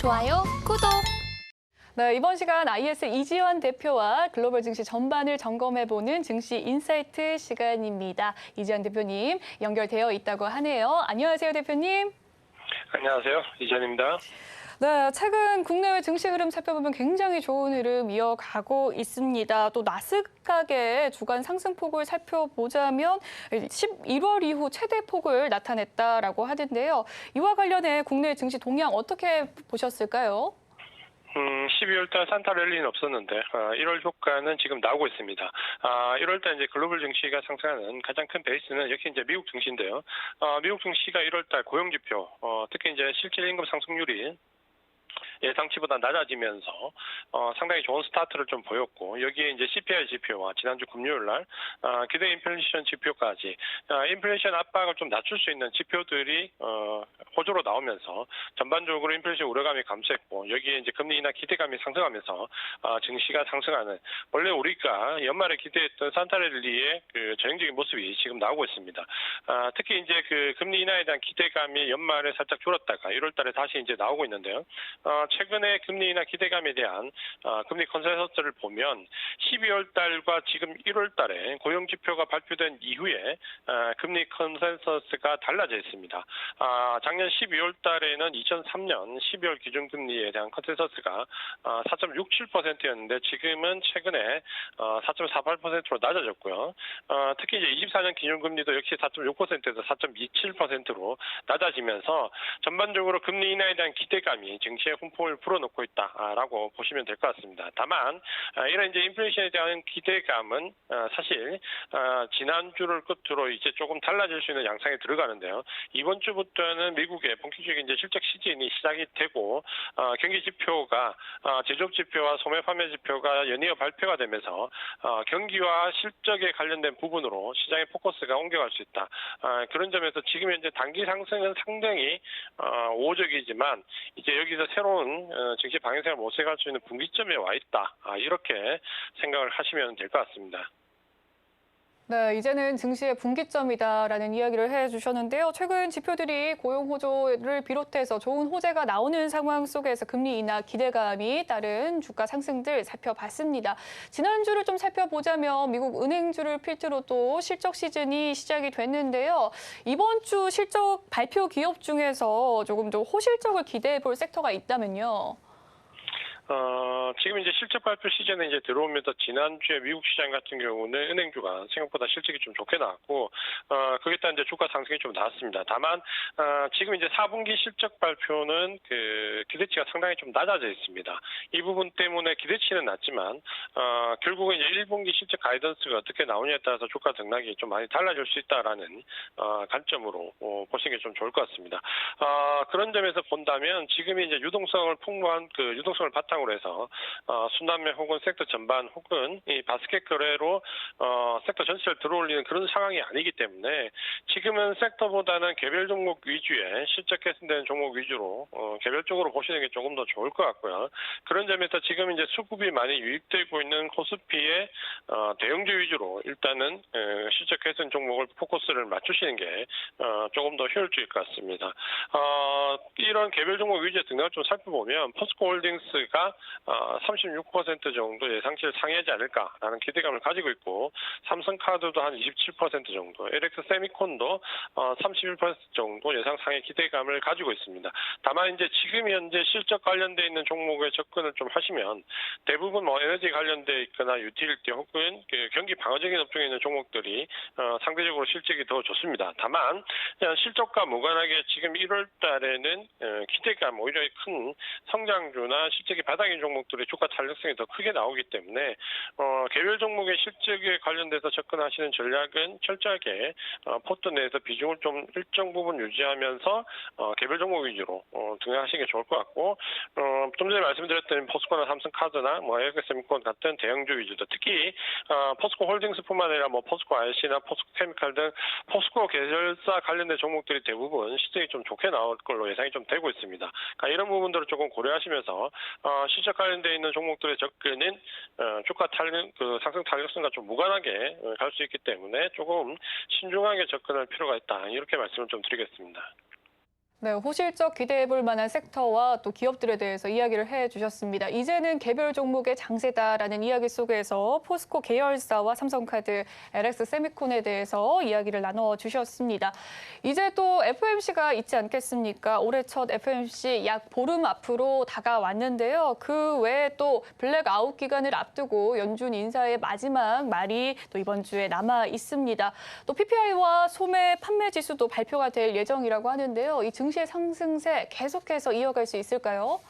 좋아요, 구독. 네, 이번 시간 IS 이지원 대표와 글로벌 증시 전반을 점검해보는 증시 인사이트 시간입니다. 이지원 대표님 연결되어 있다고 하네요. 안녕하세요, 대표님. 안녕하세요. 이전입니다. 네, 최근 국내외 증시 흐름 살펴보면 굉장히 좋은 흐름 이어가고 있습니다. 또 나스닥의 주간 상승폭을 살펴보자면 11월 이후 최대 폭을 나타냈다라고 하는데요. 이와 관련해 국내 증시 동향 어떻게 보셨을까요? 음, 12월 달 산타 랠리는 없었는데, 아, 1월 효과는 지금 나오고 있습니다. 아, 1월 달 이제 글로벌 증시가 상승하는 가장 큰 베이스는 역시 이제 미국 증시인데요. 아, 미국 증시가 1월 달 고용 지표, 어, 특히 이제 실질 임금 상승률이 예상치보다 낮아지면서 어, 상당히 좋은 스타트를 좀 보였고 여기에 이제 CPI 지표와 지난주 금요일 날 아, 기대 인플레이션 지표까지 아, 인플레이션 압박을 좀 낮출 수 있는 지표들이 어, 호조로 나오면서 전반적으로 인플레이션 우려감이 감소했고 여기에 이제 금리 인하 기대감이 상승하면서 아, 증시가 상승하는 원래 우리가 연말에 기대했던 산타랠리의 그 전형적인 모습이 지금 나오고 있습니다. 아, 특히 이제 그 금리 인하에 대한 기대감이 연말에 살짝 줄었다가 1월달에 다시 이제 나오고 있는데요. 어, 최근에 금리 인하 기대감에 대한 어, 금리 컨센서스를 보면 12월 달과 지금 1월 달에 고용 지표가 발표된 이후에 어, 금리 컨센서스가 달라져 있습니다. 아, 작년 12월 달에는 2003년 12월 기준 금리에 대한 컨센서스가 어, 4.67%였는데 지금은 최근에 어, 4.48%로 낮아졌고요. 어, 특히 이제 24년 기준 금리도 역시 4.6%에서 4.27%로 낮아지면서 전반적으로 금리 인하에 대한 기대감이 증시에 훈풍 을 불어넣고 있다라고 보시면 될 것 같습니다. 다만 아, 이런 이제 인플레이션에 대한 기대감은 어, 사실 어, 지난주를 끝으로 이제 조금 달라질 수 있는 양상에 들어가는데요. 이번 주부터는 미국의 본격적인 이제 실적 시즌이 시작이 되고 어, 경기 지표가 어, 제조업 지표와 소매 판매 지표가 연이어 발표가 되면서 어, 경기와 실적에 관련된 부분으로 시장의 포커스가 옮겨갈 수 있다. 아, 그런 점에서 지금 현재 단기 상승은 상당히 어, 우호적이지만 이제 여기서 새로운 어, 증시 방향성을 모색할 수 있는 분기점에 와 있다. 아, 이렇게 생각을 하시면 될 것 같습니다. 네, 이제는 증시의 분기점이다라는 이야기를 해주셨는데요. 최근 지표들이 고용 호조를 비롯해서 좋은 호재가 나오는 상황 속에서 금리 인하 기대감이 따른 주가 상승들 살펴봤습니다. 지난주를 좀 살펴보자면 미국 은행주를 필두로 또 실적 시즌이 시작이 됐는데요. 이번 주 실적 발표 기업 중에서 조금 더 호실적을 기대해 볼 섹터가 있다면요. 어, 지금 이제 실적 발표 시즌에 이제 들어오면서 지난주에 미국 시장 같은 경우는 은행주가 생각보다 실적이 좀 좋게 나왔고, 어, 거기에 따라 이제 주가 상승이 좀 나왔습니다. 다만, 어, 지금 이제 4분기 실적 발표는 그 기대치가 상당히 좀 낮아져 있습니다. 이 부분 때문에 기대치는 낮지만, 어, 결국은 이제 1분기 실적 가이던스가 어떻게 나오냐에 따라서 주가 등락이 좀 많이 달라질 수 있다라는, 어, 관점으로 어, 보시는 게 좀 좋을 것 같습니다. 어, 그런 점에서 본다면 지금이 이제 유동성을 풍부한 그 유동성을 바탕 으로 해서 어, 순환매 혹은 섹터 전반 혹은 이 바스켓 거래로 어, 섹터 전체를 들어올리는 그런 상황이 아니기 때문에 지금은 섹터보다는 개별 종목 위주의 실적 개선되는 종목 위주로 어, 개별적으로 보시는 게 조금 더 좋을 것 같고요. 그런 점에서 지금 이제 수급이 많이 유입되고 있는 코스피의 어, 대형주 위주로 일단은 에, 실적 개선 종목을 포커스를 맞추시는 게 어, 조금 더 효율적일 것 같습니다. 어, 이런 개별 종목 위주의 등락을 좀 살펴보면 포스코홀딩스가 어, 36% 정도 예상치를 상회하지 않을까라는 기대감을 가지고 있고 삼성카드도 한 27% 정도, LX 세미콘도 어, 31% 정도 예상 상회 기대감을 가지고 있습니다. 다만 이제 지금 현재 실적 관련돼 있는 종목에 접근을 좀 하시면 대부분 뭐 에너지 관련돼 있거나 유틸리티 혹은 그 경기 방어적인 업종에 있는 종목들이 어, 상대적으로 실적이 더 좋습니다. 다만 실적과 무관하게 지금 1월 달에는 어, 기대감 오히려 큰 성장주나 실적이 바닥인 종목들의 주가 탄력성이 더 크게 나오기 때문에 어, 개별 종목의 실적에 관련돼서 접근하시는 전략은 철저하게 어, 포트 내에서 비중을 좀 일정 부분 유지하면서 어, 개별 종목 위주로 어, 등장하시는 게 좋을 것 같고 어, 좀 전에 말씀드렸던 포스코나 삼성카드나 뭐 에어게스미콘 같은 대형주 위주도 특히 어, 포스코 홀딩스뿐만 아니라 뭐 포스코 IC나 포스코 케미칼 등 포스코 계열사 관련된 종목들이 대부분 실적이 좀 좋게 나올 걸로 예상이 좀 되고 있습니다. 그러니까 이런 부분들을 조금 고려하시면서 어, 실적 관련돼 있는 종목들의 접근은 어, 주가 탄력, 그 상승 탄력성과 좀 무관하게 어, 갈수 있기 때문에 조금 신중하게 접근할 필요가 있다 이렇게 말씀을 좀 드리겠습니다. 네, 호실적 기대해 볼 만한 섹터와 또 기업들에 대해서 이야기를 해 주셨습니다. 이제는 개별 종목의 장세다라는 이야기 속에서 포스코 계열사와 삼성카드, LX 세미콘에 대해서 이야기를 나눠 주셨습니다. 이제 또 FOMC가 있지 않겠습니까? 올해 첫 FOMC 약 보름 앞으로 다가왔는데요. 그 외에 또 블랙아웃 기간을 앞두고 연준 인사의 마지막 말이 또 이번 주에 남아 있습니다. 또 PPI와 소매 판매 지수도 발표가 될 예정이라고 하는데요. 이증 시의 상승세 계속해서 이어갈 수 있을까요?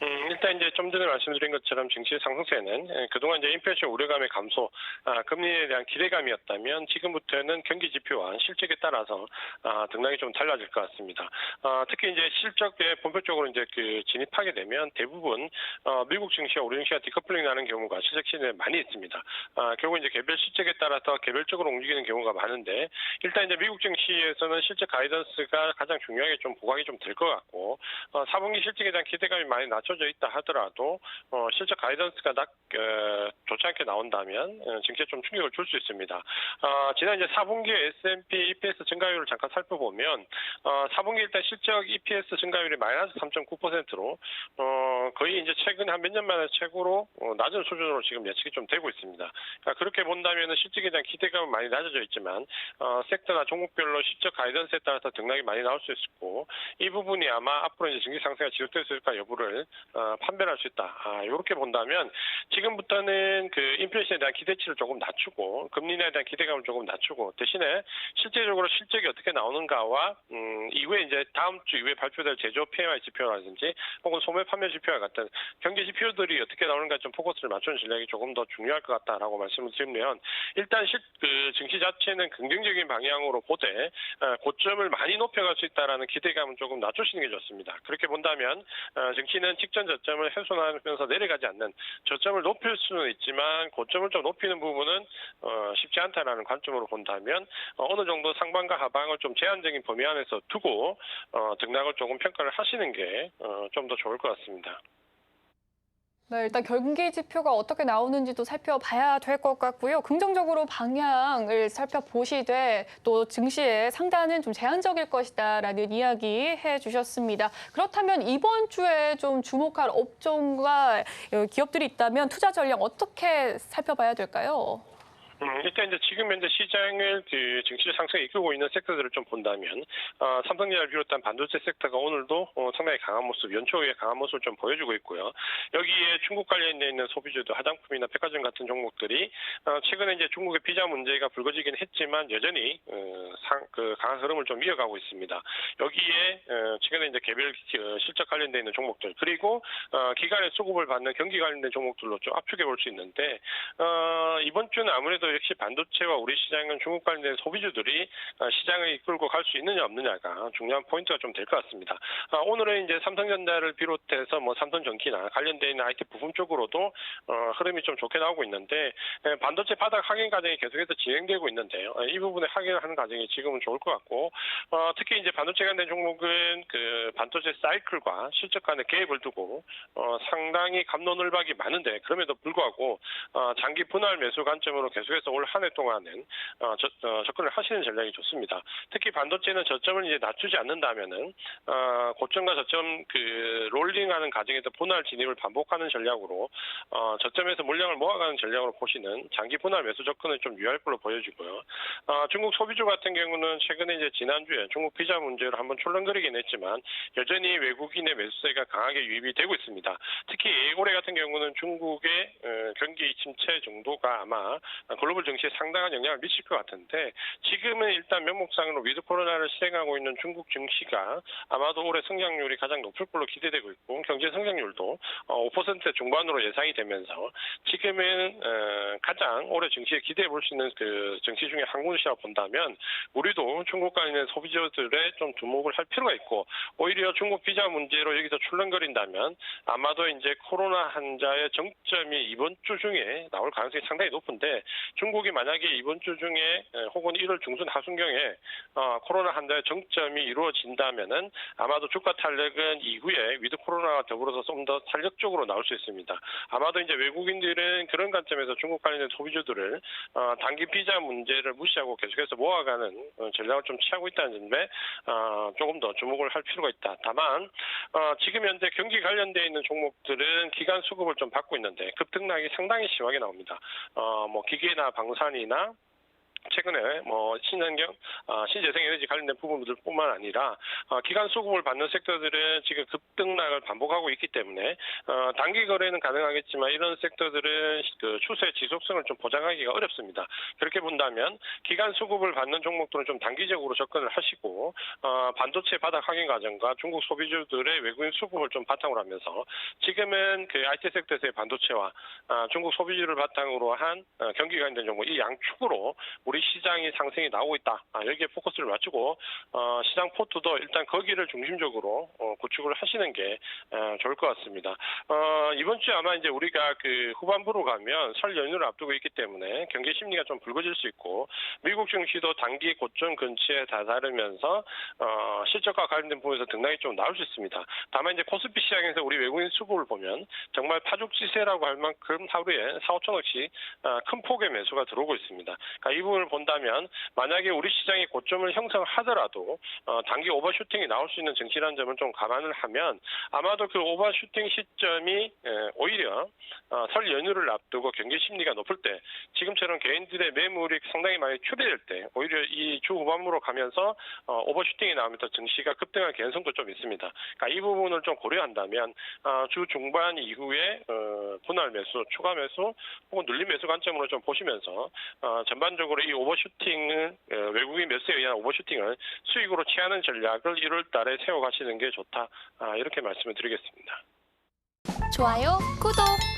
음, 일단 이제 좀 전에 말씀드린 것처럼 증시 상승세는 예, 그동안 이제 인플레이션 우려감의 감소, 아, 금리에 대한 기대감이었다면 지금부터는 경기 지표와 실적에 따라서 아, 등락이 좀 달라질 것 같습니다. 아, 특히 이제 실적에 본격적으로 이제 그 진입하게 되면 대부분 어, 미국 증시와 우리 증시가 디커플링 나는 경우가 실적 시즌에 많이 있습니다. 아, 결국 이제 개별 실적에 따라서 개별적으로 움직이는 경우가 많은데 일단 이제 미국 증시에서는 실적 가이던스가 가장 중요하게 좀 부각이 좀 될 것 같고 어, 4분기 실적에 대한 기대감이 많이 낮 춰져 있다 하더라도 어, 실적 가이던스가 낮, 어, 좋지 않게 나온다면 어, 증시에 좀 충격을 줄 수 있습니다. 어, 지난 이제 4분기 S&P EPS 증가율을 잠깐 살펴보면 어, 4분기 일단 실적 EPS 증가율이 마이너스 3.9%로 어, 거의 이제 최근 한 몇 년 만에 최고로 어, 낮은 수준으로 지금 예측이 좀 되고 있습니다. 그러니까 그렇게 본다면 실적에 대한 기대감은 많이 낮아져 있지만 어, 섹터나 종목별로 실적 가이던스에 따라서 등락이 많이 나올 수 있고 이 부분이 아마 앞으로 이제 증시 상승가 지속될 수 있을까 여부를 어, 판별할 수 있다. 아, 이렇게 본다면 지금부터는 그 인플레이션에 대한 기대치를 조금 낮추고 금리에 대한 기대감을 조금 낮추고 대신에 실제적으로 실적이 어떻게 나오는가와 음, 이후에 이제 다음 주 이후에 발표될 제조 PMI 지표라든지 혹은 소매 판매 지표와 같은 경기 지표들이 어떻게 나오는가 좀 포커스를 맞추는 전략이 조금 더 중요할 것 같다라고 말씀을 드리면 일단 실, 그 증시 자체는 긍정적인 방향으로 보되 어, 고점을 많이 높여갈 수 있다라는 기대감은 조금 낮추시는 게 좋습니다. 그렇게 본다면 어, 증시는 직전 저점을 훼손하면서 내려가지 않는 저점을 높일 수는 있지만 고점을 좀 높이는 부분은 어, 쉽지 않다라는 관점으로 본다면 어, 어느 정도 상방과 하방을 좀 제한적인 범위 안에서 두고 어, 등락을 조금 평가를 하시는 게 좀더 좋을 것 같습니다. 네, 일단 경기 지표가 어떻게 나오는지도 살펴봐야 될 것 같고요. 긍정적으로 방향을 살펴보시되 또 증시의 상단은 좀 제한적일 것이다라는 이야기 해주셨습니다. 그렇다면 이번 주에 좀 주목할 업종과 어, 기업들이 있다면 투자 전략 어떻게 살펴봐야 될까요? 음, 일단 이제 지금 현재 시장을 그 증시 상승에 이끌고 있는 섹터들을 좀 본다면 어, 삼성전자를 비롯한 반도체 섹터가 오늘도 어, 상당히 강한 모습, 연초에 강한 모습을 좀 보여주고 있고요. 여기에 중국 관련돼 있는 소비주도 화장품이나 백화점 같은 종목들이 어, 최근에 이제 중국의 비자 문제가 불거지긴 했지만 여전히 어, 상, 그 강한 흐름을 좀 이어가고 있습니다. 여기에 어, 최근에 이제 개별 어, 실적 관련돼 있는 종목들 그리고 어, 기간의 수급을 받는 경기 관련된 종목들로 좀 압축해 볼 수 있는데 어, 이번 주는 아무래도 역시 반도체와 우리 시장은 중국 관련된 소비주들이 어, 시장을 이끌고 갈 수 있느냐 없느냐가 중요한 포인트가 좀 될 것 같습니다. 아, 오늘은 이제 삼성전자를 비롯해서 뭐 삼성전기나 관련된 IT 부품 쪽으로도 어, 흐름이 좀 좋게 나오고 있는데 에, 반도체 바닥 확인 과정이 계속해서 진행되고 있는데요. 어, 이 부분에 확인하는 과정이 지금은 좋을 것 같고 어, 특히 이제 반도체 관련 종목은 그 반도체 사이클과 실적 간의 갭을 두고 어, 상당히 감론을박이 많은데 그럼에도 불구하고 어, 장기 분할 매수 관점으로 계속해서 올 한 해 동안은 어, 저, 어, 접근을 하시는 전략이 좋습니다. 특히 반도체는 저점을 이제 낮추지 않는다면은 어, 고점과 저점 그 롤링하는 과정에서 분할 진입을 반복하는 전략으로 어, 저점에서 물량을 모아가는 전략으로 보시는 장기 분할 매수 접근을 좀 유효할 걸로 보여지고요. 어, 중국 소비주 같은 경우는 최근에 이제 지난주에 중국 비자 문제로 한번 출렁거리긴 했지만 여전히 외국인의 매수세가 강하게 유입이 되고 있습니다. 특히 올해 같은 경우는 중국의 어, 경기 침체 정도가 아마 글로벌 증시에 상당한 영향을 미칠 것 같은데 지금은 일단 명목상으로 위드 코로나를 실행하고 있는 중국 증시가 아마도 올해 성장률이 가장 높을 걸로 기대되고 있고 경제 성장률도 어, 5% 중반으로 예상이 되면서 지금은 어, 가장 올해 증시에 기대해 볼 수 있는 그 증시 중에 한 군시라고 본다면 우리도 중국 관련 소비자들에 좀 주목을 할 필요가 있고 오히려 중국 비자 문제로 여기서 출렁거린다면 아마도 이제 코로나 환자의 정점이 이번 주 중에 나올 가능성이 상당히 높은데 중국이 만약에 이번 주 중에 에, 혹은 1월 중순 하순경에 어, 코로나 환자의 정점이 이루어진다면은 아마도 주가 탄력은 이후에 위드 코로나와 더불어서 좀 더 탄력적으로 나올 수 있습니다. 아마도 이제 외국인들은 그런 관점에서 중국 관련된 소비주들을 어, 단기 비자 문제를 무시하고 계속해서 모아가는 어, 전략을 좀 취하고 있다는 점에 어, 조금 더 주목을 할 필요가 있다. 다만 어, 지금 현재 경기 관련돼 있는 종목들은 기간 수급을 좀 받고 있는데 급등락이 상당히 심하게 나옵니다. 어, 뭐 기계 나 방산이나 최근에 뭐 신환경, 어, 신재생에너지 관련된 부분들뿐만 아니라 어, 기간 수급을 받는 섹터들은 지금 급등락을 반복하고 있기 때문에 어, 단기 거래는 가능하겠지만 이런 섹터들은 그 추세 지속성을 좀 보장하기가 어렵습니다. 그렇게 본다면 기간 수급을 받는 종목들은 좀 단기적으로 접근을 하시고 어, 반도체 바닥 확인 과정과 중국 소비주들의 외국인 수급을 좀 바탕으로 하면서 지금은 그 IT 섹터에서의 반도체와 아, 중국 소비주를 바탕으로 한 어, 경기 관련된 종목 이 양축으로 우리 시장이 상승이 나오고 있다. 아, 여기에 포커스를 맞추고 어, 시장 포트도 일단 거기를 중심적으로 어, 구축을 하시는 게 어, 좋을 것 같습니다. 어, 이번 주에 아마 이제 우리가 그 후반부로 가면 설 연휴를 앞두고 있기 때문에 경기 심리가 좀 붉어질 수 있고 미국 증시도 단기 고점 근처에 다다르면서 어, 실적과 관련된 부분에서 등락이 좀 나올 수 있습니다. 다만 이제 코스피 시장에서 우리 외국인 수급을 보면 정말 파죽지세라고 할 만큼 하루에 4, 5천억씩 어, 큰 폭의 매수가 들어오고 있습니다. 그러니까 이 부분 을 본다면 만약에 우리 시장이 고점을 형성하더라도 어, 단기 오버슈팅이 나올 수 있는 증시라는 점을 좀 감안을 하면 아마도 그 오버슈팅 시점이 에, 오히려 어, 설 연휴를 앞두고 경기 심리가 높을 때 지금처럼 개인들의 매물이 상당히 많이 추대될 때 오히려 이 주 후반부로 가면서 어, 오버슈팅이 나오면서 증시가 급등할 개연성도 좀 있습니다. 그러니까 이 부분을 좀 고려한다면 어, 주 중반 이후에 어, 분할 매수, 추가 매수 혹은 눌림 매수 관점으로 좀 보시면서 어, 전반적으로 이 오버슈팅을 어, 외국인 매수에 의한 오버슈팅을 수익으로 취하는 전략을 1월 달에 세워가시는 게 좋다. 아, 이렇게 말씀을 드리겠습니다. 좋아요, 구독.